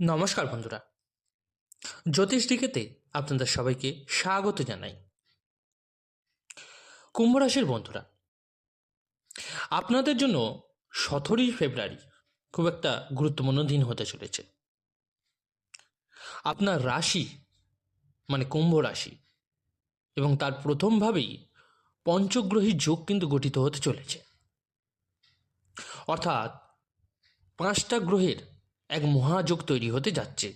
নমস্কার বন্ধুরা। জ্যোতিষ ডিকেতে আপনাদের সবাইকে স্বাগত জানাই। কুম্ভ রাশির বন্ধুরা, আপনাদের জন্য সতেরোই ফেব্রুয়ারি খুব একটা গুরুত্বপূর্ণ দিন হতে চলেছে। আপনার রাশি মানে কুম্ভ রাশি, এবং তার প্রথমভাবেই পঞ্চগ্রহী যোগ কিন্তু গঠিত হতে চলেছে। অর্থাৎ পাঁচটা গ্রহের এক মহাযোগ তৈরি হতে যাচ্ছে,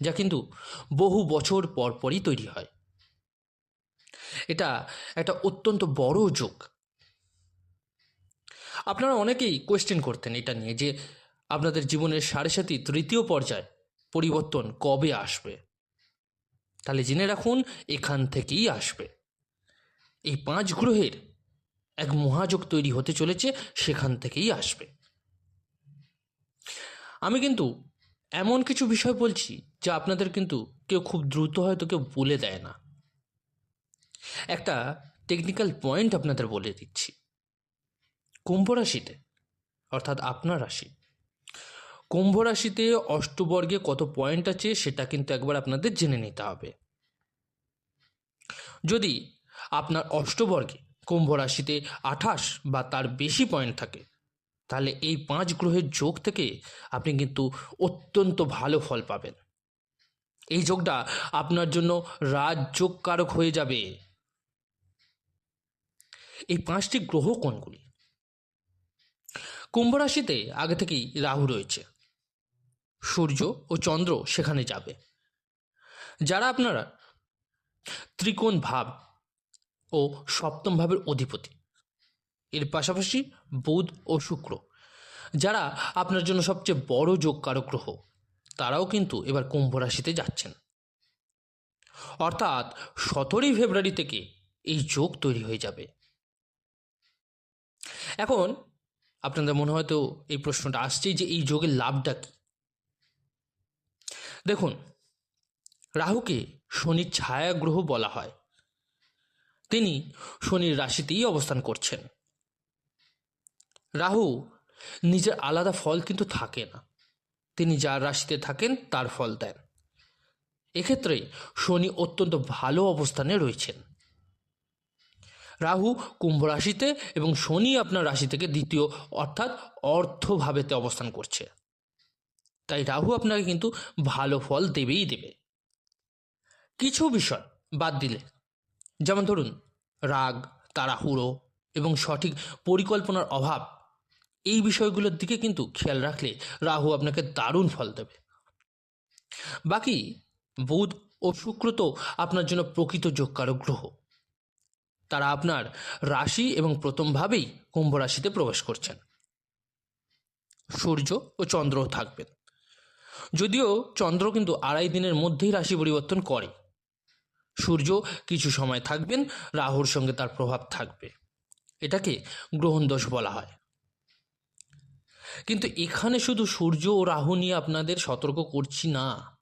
যা কিন্তু বহু বছর পর পরই তৈরি হয়। এটা একটা অত্যন্ত বড় যোগ। আপনারা অনেকেই কোয়েশ্চেন করতেন এটা নিয়ে যে আপনাদের জীবনের সাড়ে সাথী তৃতীয় পর্যায় পরিবর্তন কবে আসবে? তাহলে জেনে রাখুন, এখান থেকেই আসবে। এই পাঁচ গ্রহের এক মহাযোগ তৈরি হতে চলেছে, সেখান থেকেই আসবে। আমি কিন্তু এমন কিছু বিষয় বলছি যা আপনাদের কিন্তু কেউ খুব দ্রুত হয়তো কেউ বলে দেয় না। একটা টেকনিক্যাল পয়েন্ট আপনাদের বলে দিচ্ছি। কুম্ভ রাশিতে, অর্থাৎ আপনার রাশি, কুম্ভ রাশিতে অষ্টবর্গে কত পয়েন্ট আছে সেটা কিন্তু একবার আপনাদের জেনে নিতে হবে। যদি আপনার অষ্টবর্গে কুম্ভ রাশিতে আঠাশ বা তার বেশি পয়েন্ট থাকে তাহলে এই পাঁচ গ্রহের যোগ থেকে আপনি কিন্তু অত্যন্ত ভালো ফল পাবেন। এই যোগটা আপনার জন্য রাজযোগ কারক হয়ে যাবে। এই পাঁচটি গ্রহ কোনগুলি? কুম্ভ রাশিতে আগে থেকেই রাহু রয়েছে। সূর্য ও চন্দ্র সেখানে যাবে। যারা আপনারা ত্রিকোণ ভাব ও সপ্তম ভাবের অধিপতি এর পাশাপাশি বুধ ও শুক্র, যারা আপনার জন্য সবচেয়ে বড় যোগকারক গ্রহ, তারাও কিন্তু এবার কুম্ভ রাশিতে যাচ্ছেন। অর্থাৎ সতেরোই ফেব্রুয়ারি থেকে এই যোগ তৈরি হয়ে যাবে। এখন আপনাদের মনে হয়তো এই প্রশ্নটা আসছেই যে এই যোগের লাভটা কি? দেখুন, রাহুকে শনির ছায়া গ্রহ বলা হয়। তিনি শনির রাশিতেই অবস্থান করছেন। রাহু, নিজের আলাদা ফল কিন্তু থাকে না। তিনি যার রাশিতে থাকেন, তার ফল দেন। এক্ষেত্রে শনি অত্যন্ত ভালো অবস্থানে রয়েছেন। রাহু কুম্ভ রাশিতে এবং শনি আপনার রাশি থেকে দ্বিতীয়, অর্থাৎ অর্থভাবেতে অবস্থান করছে। তাই রাহু আপনাকে কিন্তু ভালো ফল দেবেই দেবে। কিছু বিষয় বাদ দিলে। যেমন ধরুন, রাগ, তাড়াহুড়ো এবং সঠিক পরিকল্পনার অভাব এই বিষয়গুলোর দিকে কিন্তু খেয়াল রাখলে রাহু আপনাকে দারুণ ফল দেবে। বাকি, বুধ ও শুক্র তো আপনার জন্য প্রকৃত যোগকারক গ্রহ। তারা আপনার রাশি এবং প্রথমভাবেই কুম্ভ রাশিতে প্রবেশ করছেন। সূর্য ও চন্দ্রও থাকবেন। যদিও চন্দ্র কিন্তু আড়াই দিনের মধ্যেই রাশি পরিবর্তন করে। সূর্য কিছু সময় থাকবেন, রাহুর সঙ্গে তার প্রভাব থাকবে। এটাকে গ্রহণ দোষ বলা হয়। কিন্তু এখানে শুধু সূর্য ও রাহু নিয়ে আপনাদের সতর্ক করছি না।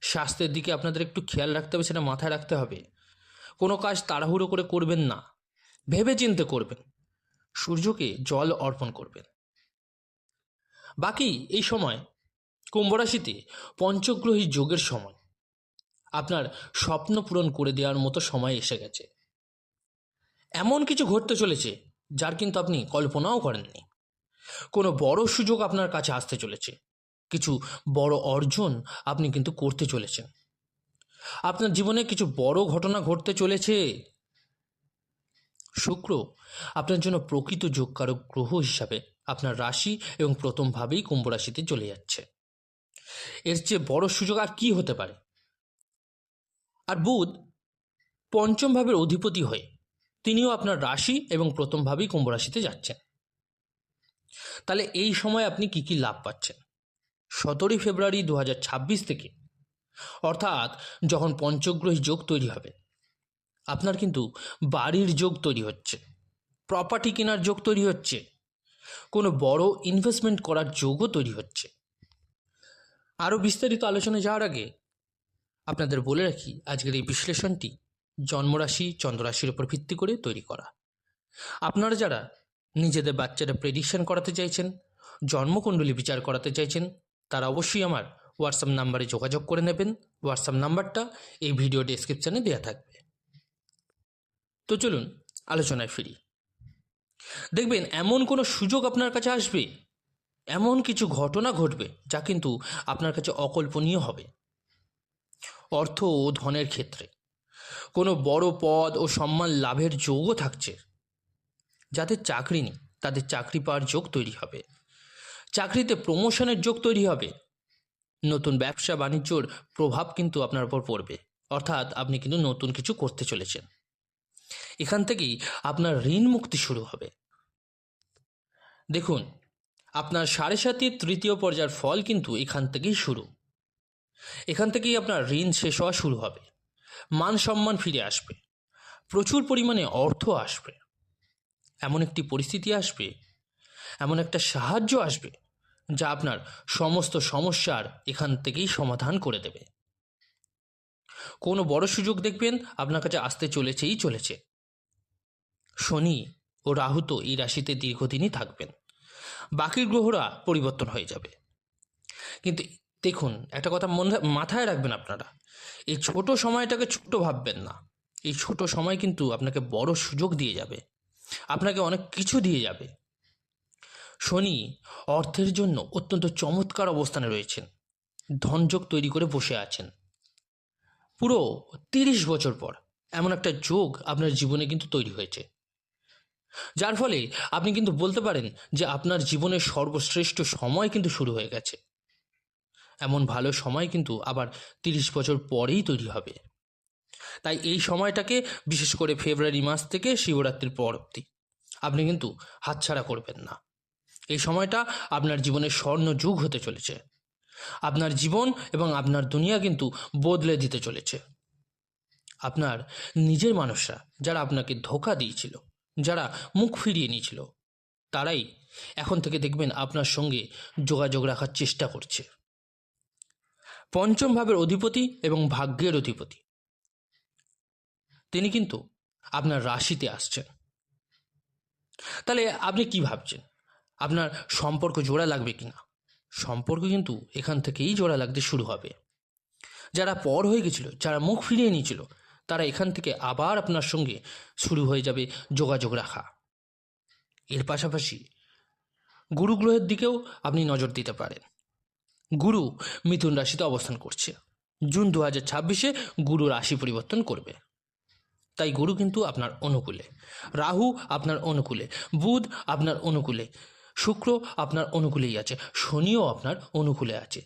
স্বাস্থ্যের দিকে আপনাদের একটু খেয়াল রাখতে হবে, সেটা মাথায় রাখতে হবে। কোনো কাজ তাড়াহুড়ো করে করবেন না। ভেবে চিনতে করবেন। সূর্যকে জল অর্পণ করবেন। বাকি এই সময়, কুম্ভ রাশিতে পঞ্চগ্রহী যোগের সময়। আপনার স্বপ্ন পূরণ করে দেওয়ার মতো সময় এসে গেছে। এমন কিছু ঘটতে চলেছে, যার কিন্তু আপনি কল্পনাও করেননি। কোনো বড় সুযোগ আপনার কাছে আসতে চলেছে। কিছু বড় অর্জন আপনি কিন্তু করতে চলেছেন। আপনার জীবনে কিছু বড় ঘটনা ঘটতে চলেছে। শুক্র, আপনার জন্য প্রকৃত যোগকারক গ্রহ হিসাবে আপনার রাশি এবং প্রথমভাবেই কুম্ভ রাশিতে চলে যাচ্ছে। এর চেয়ে বড় সুযোগ আর কি হতে পারে? আর বুধ, পঞ্চম ভাবের অধিপতি হয়ে তিনিও আপনার রাশি এবং প্রথমভাবেই কুম্ভ রাশিতে যাচ্ছেন। তাহলে এই সময় আপনি কি কি লাভ পাচ্ছেন? সতেরোই ফেব্রুয়ারি দু হাজার ছাব্বিশ থেকে। অর্থাৎ যখন পঞ্চগ্রহী যোগ তৈরি হবে, আপনার কিন্তু বাড়ির যোগ তৈরি হচ্ছে প্রপার্টি কেনার যোগ তৈরি হচ্ছে, কোনো বড় ইনভেস্টমেন্ট করার যোগও তৈরি হচ্ছে। আরও বিস্তারিত আলোচনায় যাওয়ার আগে আপনাদের বলে রাখি, আজকের এই বিশ্লেষণটি জন্মরাশি, চন্দ্ররাশির উপর ভিত্তি করে তৈরি করা। আপনারা যারা নিজেদের বাচ্চারা প্রেডিকশন করাতে চাইছেন, জন্মকুণ্ডলী বিচার করাতে চাইছেন, তারা অবশ্যই আমার হোয়াটসঅ্যাপ নাম্বারে যোগাযোগ করে নেবেন। হোয়াটসঅ্যাপ নাম্বারটা এই ভিডিও ডেসক্রিপশানে দেওয়া থাকবে। তো চলুন, আলোচনায় ফিরি। দেখবেন, এমন কোনো সুযোগ আপনার কাছে আসবে, এমন কিছু ঘটনা ঘটবে যা কিন্তু আপনার কাছে অকল্পনীয় হবে। অর্থ ও ধনের ক্ষেত্রে কোনো বড় পদ ও সম্মান লাভের যোগও থাকছে। যাদের চাকরি নেই, তাদের চাকরি পাওয়ার যোগ তৈরি হবে। চাকরিতে প্রমোশনের যোগ তৈরি হবে। নতুন ব্যবসা, বাণিজ্যর প্রভাব কিন্তু আপনার উপর পড়বে। অর্থাৎ আপনি কিন্তু নতুন কিছু করতে চলেছেন। এখান থেকেই আপনার ঋণ মুক্তি শুরু হবে। দেখুন, আপনার সাড়ে সাতির তৃতীয় পর্যায়ের ফল কিন্তু এখান থেকেই শুরু। এখান থেকেই আপনার ঋণ শেষ হওয়া শুরু হবে। মান সম্মান ফিরে আসবে। প্রচুর পরিমাণে অর্থ আসবে। এমন একটি পরিস্থিতি আসবে, এমন একটা সাহায্য আসবে, যা আপনার সমস্ত সমস্যার এখান থেকেই সমাধান করে দেবে। কোনো বড় সুযোগ দেখবেন আপনার কাছে আসতে চলেছেই চলেছে। শনি ও রাহু তো এই রাশিতে দীর্ঘদিনই থাকবেন। বাকি গ্রহরা পরিবর্তন হয়ে যাবে। কিন্তু দেখুন, একটা কথা মাথায় রাখবেন আপনারা, এই ছোট সময়টাকে ছোট ভাববেন না। এই ছোট সময় কিন্তু আপনাকে বড় সুযোগ দিয়ে যাবে। আপনাকে অনেক কিছু দিয়ে যাবে। শনি, অর্থের জন্য অত্যন্ত চমৎকার অবস্থানে রয়েছেন। ধনযোগ তৈরি করে বসে আছেন। পুরো তিরিশ বছর পর এমন একটা যোগ আপনার জীবনে কিন্তু তৈরি হয়েছে। যার ফলে আপনি কিন্তু বলতে পারেন যে আপনার জীবনের সর্বশ্রেষ্ঠ সময় কিন্তু শুরু হয়ে গেছে। এমন ভালো সময় কিন্তু আবার তিরিশ বছর পরেই তৈরি হবে। তাই এই সময়টাকে বিশেষ করে ফেব্রুয়ারি মাস থেকে শিবরাত্রির পর অবধি। আপনি কিন্তু হাতছাড়া করবেন না। এই সময়টা আপনার জীবনের স্বর্ণ যুগ হতে চলেছে। আপনার জীবন এবং আপনার দুনিয়া কিন্তু বদলে দিতে চলেছে। আপনার নিজের মানুষরা যারা আপনাকে ধোকা দিয়েছিল, যারা মুখ ফিরিয়ে নিয়েছিল, তারাই এখন থেকে দেখবেন আপনার সঙ্গে যোগাযোগ রাখার চেষ্টা করছে। পঞ্চম ভাবের অধিপতি এবং ভাগ্যের অধিপতি। তিনি কিন্তু আপনার রাশিতে আসছেন। তাহলে আপনি কি ভাবছেন? আপনার সম্পর্ক জোড়া লাগবে কি না সম্পর্ক কিন্তু এখান থেকেই জোড়া লাগতে শুরু হবে। যারা পর হয়ে গেছিল, যারা মুখ ফিরিয়ে নিয়েছিল, তারা এখান থেকে আবার আপনার সঙ্গে শুরু হয়ে যাবে যোগাযোগ রাখা। এর পাশাপাশি গুরু গ্রহের দিকেও আপনি নজর দিতে পারেন। গুরু মিথুন রাশিতে অবস্থান করছে। জুন দু হাজার ছাব্বিশে গুরু রাশি পরিবর্তন করবে। তাই গুরু কিন্তু আপনার অনুকূলে। রাহু আপনার অনুকূলে। বুধ আপনার অনুকূলে। শুক্র আপনার অনুকূলেই আছে। শনিও আপনার অনুকূলে আছে।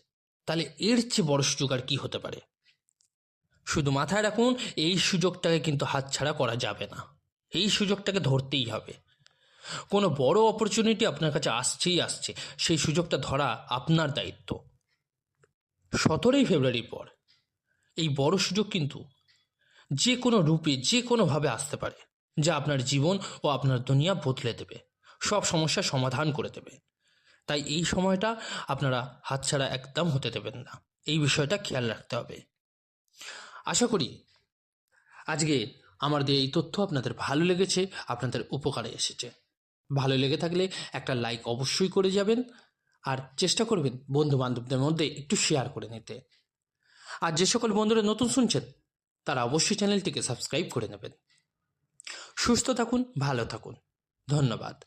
তাহলে এর চেয়ে বড় সুযোগ আর কি হতে পারে? শুধু মাথায় রাখুন, এই সুযোগটাকে কিন্তু হাতছাড়া করা যাবে না। এই সুযোগটাকে ধরতেই হবে। কোনো বড় অপরচুনিটি আপনার কাছে আসছেই আসছে। সেই সুযোগটা ধরা আপনার দায়িত্ব। সতেরোই ফেব্রুয়ারির পর। এই বড় সুযোগ কিন্তু যে কোনো রূপে যে কোনোভাবে আসতে পারে, যা আপনার জীবন ও আপনার দুনিয়া বদলে দেবে। সব সমস্যার সমাধান করে দেবে। তাই এই সময়টা আপনারা হাতছাড়া একদম হতে দেবেন না। এই বিষয়টা খেয়াল রাখতে হবে। আশা করি আজকে আমার দিয়ে এই তথ্য আপনাদের ভালো লেগেছে, আপনাদের উপকারে এসেছে। ভালো লেগে থাকলে একটা লাইক অবশ্যই করে যাবেন আর চেষ্টা করবেন বন্ধু বান্ধবদের মধ্যে একটু শেয়ার করে নিতে। আর যে সকল বন্ধুরা নতুন শুনছেন তারা অবশ্যই চ্যানেলটিকে সাবস্ক্রাইব করে নেবেন। সুস্থ থাকুন ভালো থাকুন। ধন্যবাদ।